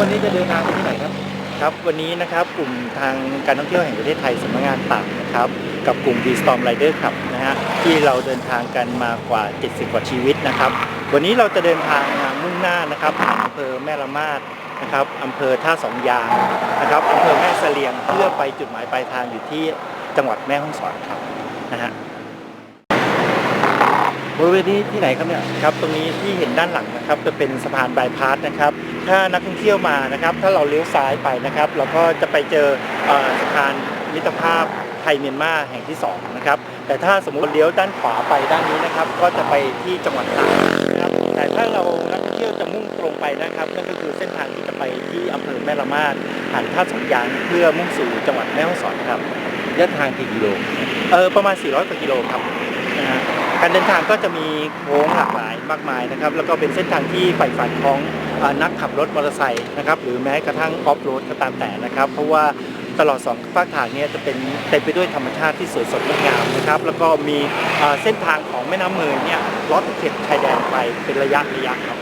วันนี้จะเดินทางที่ไหนครับครับวันนี้นะครับกลุ่มทางการท่องเที่ยวแห่งประเทศไทยสำนักงานต่างนะครับ กับกลุ่ม v Storm Rider ครับนะฮะที่เราเดินทางกันมากว่า 70 กว่าชีวิตนะครับ วันนี้เราจะเดินทางมามุ่งหน้านะครับผ่านอำเภอแม่ละมาดนะครับอำเภอท่าสองยางนะครับอำเภอแม่เสลียงเพื่อไปจุดหมายปลายทางอยู่ที่จังหวัดแม่ฮ่องสอนครับนะฮะ บริเวณนี้ที่ไหนครับเนี่ยครับตรงนี้ที่เห็นด้านหลังนะครับจะเป็นสะพานบายพาสนะครับ ถ้านักท่องเที่ยวมานะครับ ถ้าเราเลี้ยวซ้ายไปนะครับ เราก็จะไปเจอเอ่อสะพานมิตรภาพไทยเมียนมาแห่งที่สองนะครับแต่ถ้าสมมติเลี้ยวด้านขวาไปด้านนี้นะครับ ก็จะไปที่จังหวัดตากนะครับแต่ถ้าเรานักท่องเที่ยวจะมุ่งตรงไปนะครับนั่นก็คือเส้นทางที่จะไปที่อำเภอแม่ละมาดผ่านท่าสองยางเพื่อมุ่งสู่จังหวัดแม่ฮ่องสอนครับระยะทางกี่กิโลเออประมาณ 400กว่ากิโลครับ นะฮะการเดินทางก็จะมีโค้งหลากหลายมากมายนะครับ แล้วก็เป็นเส้นทางที่ใฝ่ฝันของอนักขับรถมอเตอร์ไซค์นะครับ หรือแม้กระทั่งออฟโรดก็ตามแต่นะครับ เพราะว่าตลอดสองฝากทางเนี้จะเป็นเต็มไปด้วยธรรมชาติที่สวยสดงดงามนะครับ แล้วก็มีเอ่อเส้นทางของแม่น้ำเมยเนี่ยล้อตะเข็บชายแดนไปเป็นระยะระยะครับ